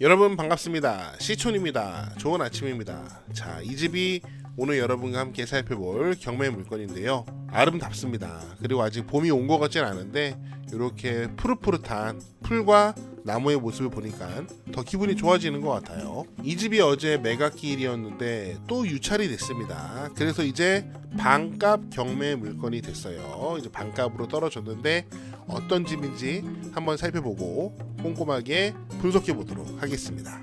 여러분 반갑습니다. 시촌입니다. 좋은 아침입니다. 자, 이 집이 오늘 여러분과 함께 살펴볼 경매 물건인데요. 아름답습니다. 그리고 아직 봄이 온 것 같진 않은데 이렇게 푸릇푸릇한 풀과 나무의 모습을 보니까 더 기분이 좋아지는 것 같아요. 이 집이 어제 매각기일이었는데 또 유찰이 됐습니다. 그래서 이제 반값 경매 물건이 됐어요. 이제 반값으로 떨어졌는데 어떤 집인지 한번 살펴보고 꼼꼼하게 분석해 보도록 하겠습니다.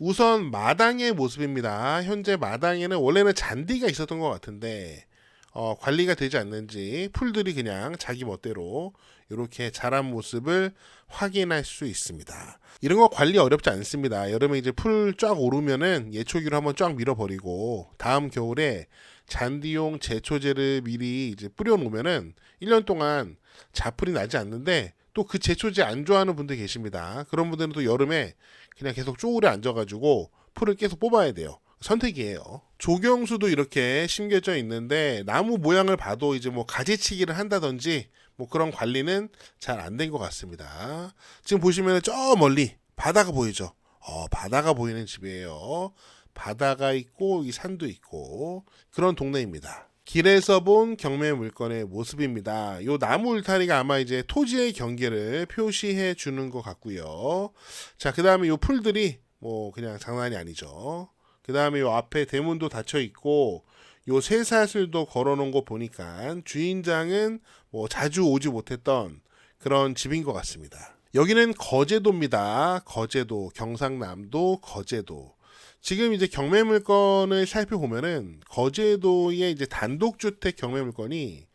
우선 마당의 모습입니다. 현재 마당에는 원래는 잔디가 있었던 것 같은데 어, 관리가 되지 않는지 풀들이 그냥 자기 멋대로 이렇게 자란 모습을 확인할 수 있습니다. 이런 거 관리 어렵지 않습니다. 여름에 이제 풀 쫙 오르면은 예초기로 한번 쫙 밀어버리고 다음 겨울에 잔디용 제초제를 미리 이제 뿌려놓으면은 1년 동안 자풀이 나지 않는데 또 그 제초제 안 좋아하는 분들 계십니다. 그런 분들은 또 여름에 그냥 계속 쪼그려 앉아가지고 풀을 계속 뽑아야 돼요. 선택이에요. 조경수도 이렇게 심겨져 있는데 나무 모양을 봐도 이제 뭐 가지치기를 한다든지 뭐 그런 관리는 잘 안 된 것 같습니다. 지금 보시면 저 멀리 바다가 보이죠. 어, 바다가 보이는 집이에요. 바다가 있고 이 산도 있고 그런 동네입니다. 길에서 본 경매 물건의 모습입니다. 요 나무 울타리가 아마 이제 토지의 경계를 표시해 주는 것 같고요. 자, 그 다음에 요 풀들이 뭐 그냥 장난이 아니죠. 그 다음에 요 앞에 대문도 닫혀 있고 요 쇠사슬도 걸어놓은 거 보니까 주인장은 뭐 자주 오지 못했던 그런 집인 것 같습니다. 여기는 거제도입니다. 거제도, 경상남도 거제도. 지금 이제 경매 물건을 살펴보면은 거제도의 이제 단독주택 경매 물건이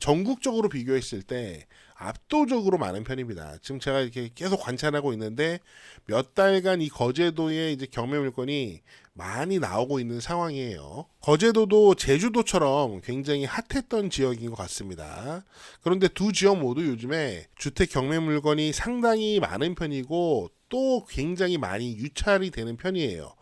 전국적으로 비교했을 때 압도적으로 많은 편입니다. 지금 제가 이렇게 계속 관찰하고 있는데 몇 달간 이 거제도의 이제 경매 물건이 많이 나오고 있는 상황이에요. 거제도도 제주도처럼 굉장히 핫했던 지역인 것 같습니다. 그런데 두 지역 모두 요즘에 주택 경매 물건이 상당히 많은 편이고 또 굉장히 많이 유찰이 되는 편이에요.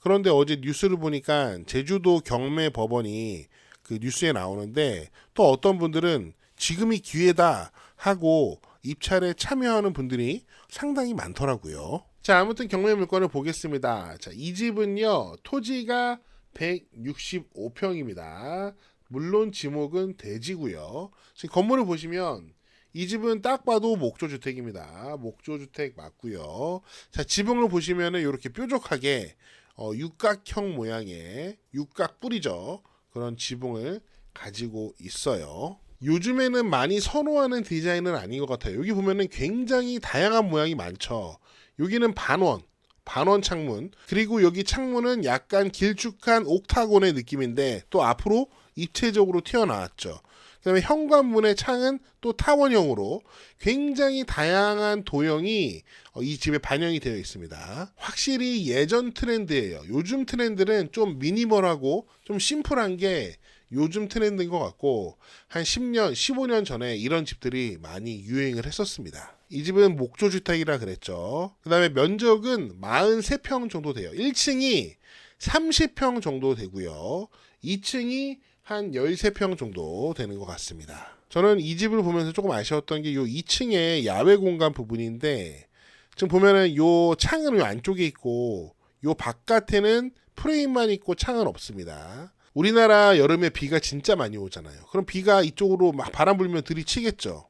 그런데 어제 뉴스를 보니까 제주도 경매 법원이 그 뉴스에 나오는데 또 어떤 분들은 지금이 기회다 하고 입찰에 참여하는 분들이 상당히 많더라고요. 자, 아무튼 경매 물건을 보겠습니다. 자, 이 집은요, 토지가 165평입니다. 물론 지목은 대지고요. 지금 건물을 보시면 이 집은 딱 봐도 목조주택입니다. 목조주택 맞고요. 자, 지붕을 보시면은 이렇게 뾰족하게 어, 육각형 모양의 육각 뿌리죠. 그런 지붕을 가지고 있어요. 요즘에는 많이 선호하는 디자인은 아닌 것 같아요. 여기 보면은 굉장히 다양한 모양이 많죠. 여기는 반원, 반원 창문. 그리고 여기 창문은 약간 길쭉한 옥타곤의 느낌인데 또 앞으로 입체적으로 튀어나왔죠. 그다음에 현관문의 창은 또 타원형으로 굉장히 다양한 도형이 어, 이 집에 반영이 되어 있습니다. 확실히 예전 트렌드예요. 요즘 트렌드는 좀 미니멀하고 좀 심플한 게 요즘 트렌드인 것 같고 한 10년, 15년 전에 이런 집들이 많이 유행을 했었습니다. 이 집은 목조 주택이라 그랬죠. 그 다음에 면적은 43평 정도 돼요. 1층이 30평 정도 되고요. 2층이 한 13평 정도 되는 것 같습니다. 저는 이 집을 보면서 조금 아쉬웠던 게요 2층의 야외 공간 부분인데 지금 보면은 요 창은 요 안쪽에 있고 요 바깥에는 프레임만 있고 창은 없습니다. 우리나라 여름에 비가 진짜 많이 오잖아요. 그럼 비가 이쪽으로 막 바람 불면 들이치겠죠.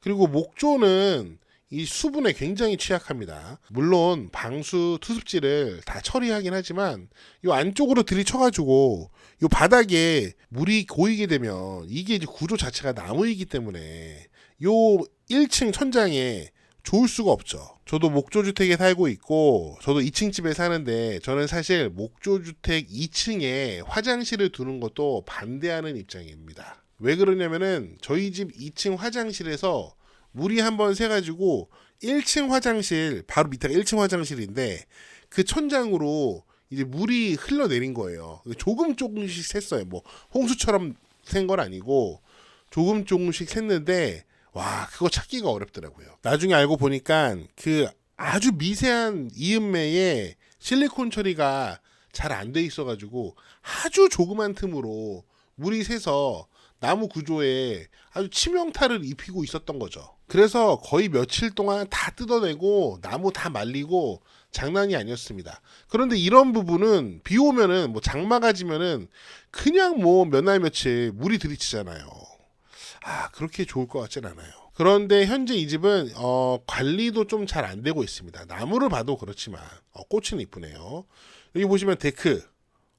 그리고 목조는 이 수분에 굉장히 취약합니다. 물론 방수 투습지를 다 처리하긴 하지만 이 안쪽으로 들이쳐가지고 이 바닥에 물이 고이게 되면 이게 이제 구조 자체가 나무이기 때문에 요 1층 천장에 좋을 수가 없죠. 저도 목조주택에 살고 있고, 저도 2층 집에 사는데, 저는 사실 목조주택 2층에 화장실을 두는 것도 반대하는 입장입니다. 왜 그러냐면은, 저희 집 2층 화장실에서 물이 한번 새가지고, 1층 화장실, 바로 밑에가 1층 화장실인데, 그 천장으로 이제 물이 흘러내린 거예요. 조금 조금씩 샜어요. 뭐, 홍수처럼 샌 건 아니고, 조금 조금씩 샜는데, 와, 그거 찾기가 어렵더라고요. 나중에 알고 보니까 그 아주 미세한 이음매에 실리콘 처리가 잘 안 돼 있어가지고 아주 조그만 틈으로 물이 새서 나무 구조에 아주 치명타를 입히고 있었던 거죠. 그래서 거의 며칠 동안 다 뜯어내고 나무 다 말리고 장난이 아니었습니다. 그런데 이런 부분은 비 오면은 뭐 장마가 지면은 그냥 뭐 몇 날 며칠 물이 들이치잖아요. 아 그렇게 좋을 것 같진 않아요. 그런데 현재 이 집은 어, 관리도 좀 잘 안 되고 있습니다. 나무를 봐도 그렇지만 어, 꽃은 이쁘네요. 여기 보시면 데크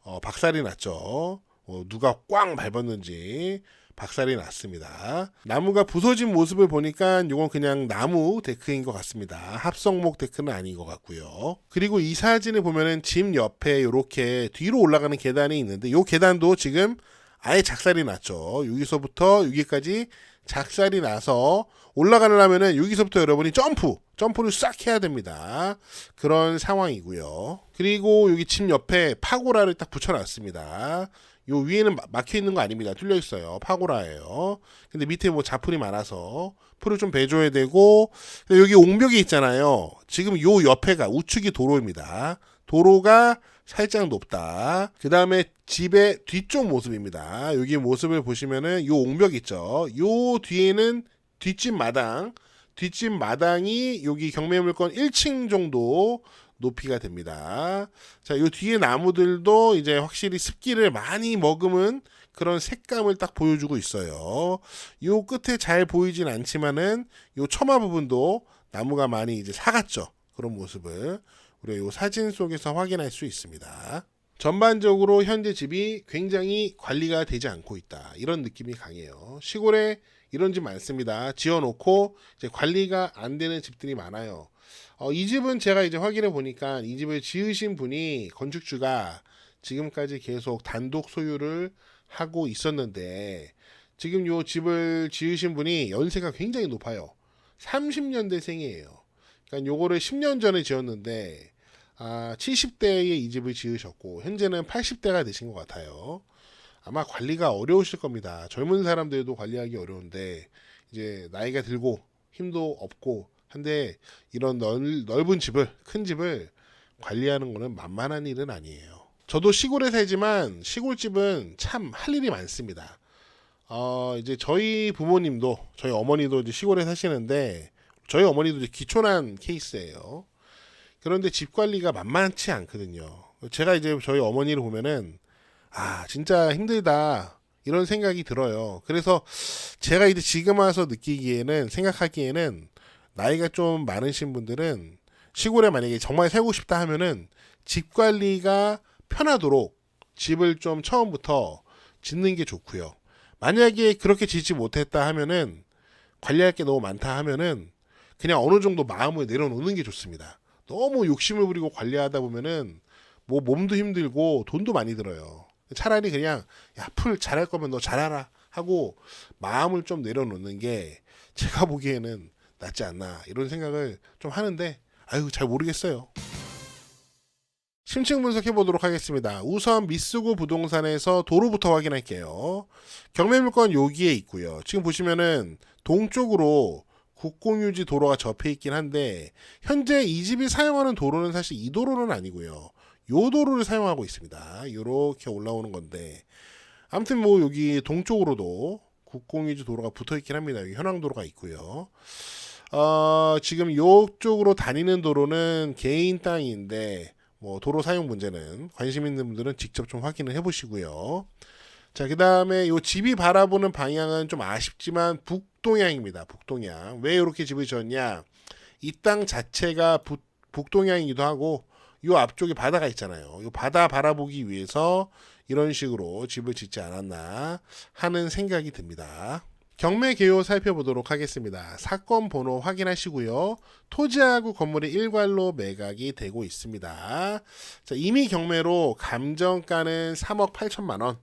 어, 박살이 났죠. 어, 누가 꽝 밟았는지 박살이 났습니다. 나무가 부서진 모습을 보니까 이건 그냥 나무 데크인 것 같습니다. 합성목 데크는 아닌 것 같고요. 그리고 이 사진을 보면은 집 옆에 이렇게 뒤로 올라가는 계단이 있는데 이 계단도 지금 아예 작살이 났죠. 여기서부터 여기까지 작살이 나서 올라가려면은 여기서부터 여러분이 점프, 점프를 싹 해야 됩니다. 그런 상황이고요. 그리고 여기 집 옆에 파고라를 딱 붙여놨습니다. 요 위에는 마- 막혀 있는 거 아닙니다. 뚫려 있어요. 파고라예요. 근데 밑에 뭐 자풀이 많아서 풀을 좀 베줘야 되고 여기 옹벽이 있잖아요. 지금 요 옆에가 우측이 도로입니다. 도로가 살짝 높다. 그 다음에 집의 뒤쪽 모습입니다. 여기 모습을 보시면은 요 옹벽 있죠. 요 뒤에는 뒷집 마당. 뒷집 마당이 여기 경매물건 1층 정도 높이가 됩니다. 자, 요 뒤에 나무들도 이제 확실히 습기를 많이 머금은 그런 색감을 딱 보여주고 있어요. 요 끝에 잘 보이진 않지만은 요 처마 부분도 나무가 많이 이제 사갔죠. 그런 모습을 우리가 요 사진 속에서 확인할 수 있습니다. 전반적으로 현재 집이 굉장히 관리가 되지 않고 있다. 이런 느낌이 강해요. 시골에 이런 집 많습니다. 지어놓고 이제 관리가 안 되는 집들이 많아요. 어, 이 집은 제가 이제 확인해 보니까 이 집을 지으신 분이 건축주가 지금까지 계속 단독 소유를 하고 있었는데 지금 요 집을 지으신 분이 연세가 굉장히 높아요. 30년대생이에요. 그러니까 요거를 10년 전에 지었는데 아, 70대에 이 집을 지으셨고 현재는 80대가 되신 것 같아요. 아마 관리가 어려우실 겁니다. 젊은 사람들도 관리하기 어려운데 이제 나이가 들고 힘도 없고 한데 이런 넓, 넓은 집을 큰 집을 관리하는 거는 만만한 일은 아니에요. 저도 시골에 살지만 시골집은 참 할 일이 많습니다. 어, 이제 저희 부모님도 저희 어머니도 이제 시골에 사시는데 저희 어머니도 이제 기촌한 케이스예요. 그런데 집 관리가 만만치 않거든요. 제가 이제 저희 어머니를 보면은 아 진짜 힘들다 이런 생각이 들어요. 그래서 제가 이제 지금 와서 느끼기에는 생각하기에는 나이가 좀 많으신 분들은 시골에 만약에 정말 살고 싶다 하면은 집 관리가 편하도록 집을 좀 처음부터 짓는 게 좋고요. 만약에 그렇게 짓지 못했다 하면은 관리할 게 너무 많다 하면은 그냥 어느 정도 마음을 내려놓는 게 좋습니다. 너무 욕심을 부리고 관리하다 보면은 뭐 몸도 힘들고 돈도 많이 들어요. 차라리 그냥 야 풀 잘할 거면 너 잘하라 하고 마음을 좀 내려놓는 게 제가 보기에는 낫지 않나 이런 생각을 좀 하는데 아유 잘 모르겠어요. 심층 분석해 보도록 하겠습니다. 우선 미쓰고 부동산에서 도로부터 확인할게요. 경매물건 여기에 있고요. 지금 보시면은 동쪽으로 국공유지 도로가 접해 있긴 한데 현재 이 집이 사용하는 도로는 사실 이 도로는 아니고요. 요 도로를 사용하고 있습니다. 요렇게 올라오는 건데 아무튼 뭐 여기 동쪽으로도 국공유지 도로가 붙어 있긴 합니다. 여기 현황도로가 있고요. 어, 지금 요쪽으로 다니는 도로는 개인 땅인데 뭐 도로 사용 문제는 관심 있는 분들은 직접 좀 확인을 해보시고요. 자, 그 다음에 요 집이 바라보는 방향은 좀 아쉽지만 북동향입니다. 북동향. 왜 이렇게 집을 지었냐? 이 땅 자체가 북, 북동향이기도 하고 요 앞쪽에 바다가 있잖아요. 요 바다 바라보기 위해서 이런 식으로 집을 짓지 않았나 하는 생각이 듭니다. 경매 개요 살펴보도록 하겠습니다. 사건 번호 확인하시고요. 토지하고 건물이 일괄로 매각이 되고 있습니다. 자, 이미 경매로 감정가는 3억 8천만 원.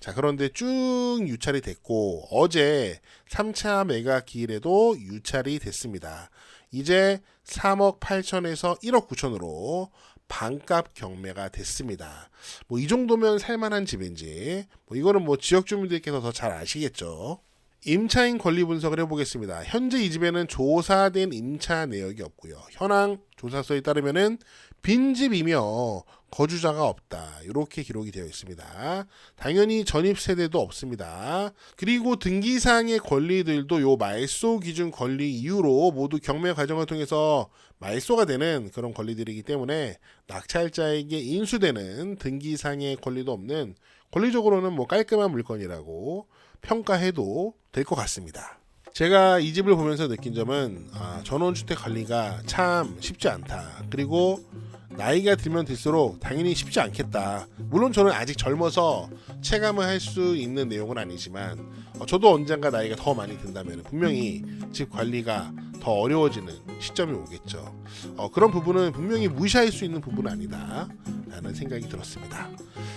자, 그런데 쭉 유찰이 됐고 어제 3차 매각 기일에도 유찰이 됐습니다. 이제 3억 8천에서 1억 9천으로 반값 경매가 됐습니다. 뭐 이 정도면 살만한 집인지 뭐 이거는 뭐 지역 주민들께서 더 잘 아시겠죠. 임차인 권리 분석을 해보겠습니다. 현재 이 집에는 조사된 임차 내역이 없고요. 현황 조사서에 따르면은 빈집이며 거주자가 없다. 이렇게 기록이 되어 있습니다. 당연히 전입 세대도 없습니다. 그리고 등기사항의 권리들도 요 말소 기준 권리 이후로 모두 경매 과정을 통해서 말소가 되는 그런 권리들이기 때문에 낙찰자에게 인수되는 등기상의 권리도 없는 권리적으로는 뭐 깔끔한 물건이라고 평가해도 될 것 같습니다. 제가 이 집을 보면서 느낀 점은 아, 전원주택 관리가 참 쉽지 않다. 그리고 나이가 들면 들수록 당연히 쉽지 않겠다. 물론 저는 아직 젊어서 체감을 할 수 있는 내용은 아니지만 어, 저도 언젠가 나이가 더 많이 든다면 분명히 집 관리가 더 어려워지는 시점이 오겠죠. 어, 그런 부분은 분명히 무시할 수 있는 부분은 아니다. 라는 생각이 들었습니다.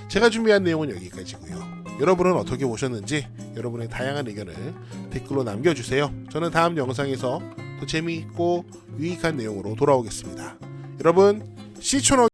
제가 준비한 내용은 여기까지고요. 여러분은 어떻게 보셨는지 여러분의 다양한 의견을 댓글로 남겨주세요. 저는 다음 영상에서 더 재미있고 유익한 내용으로 돌아오겠습니다. 여러분 시초너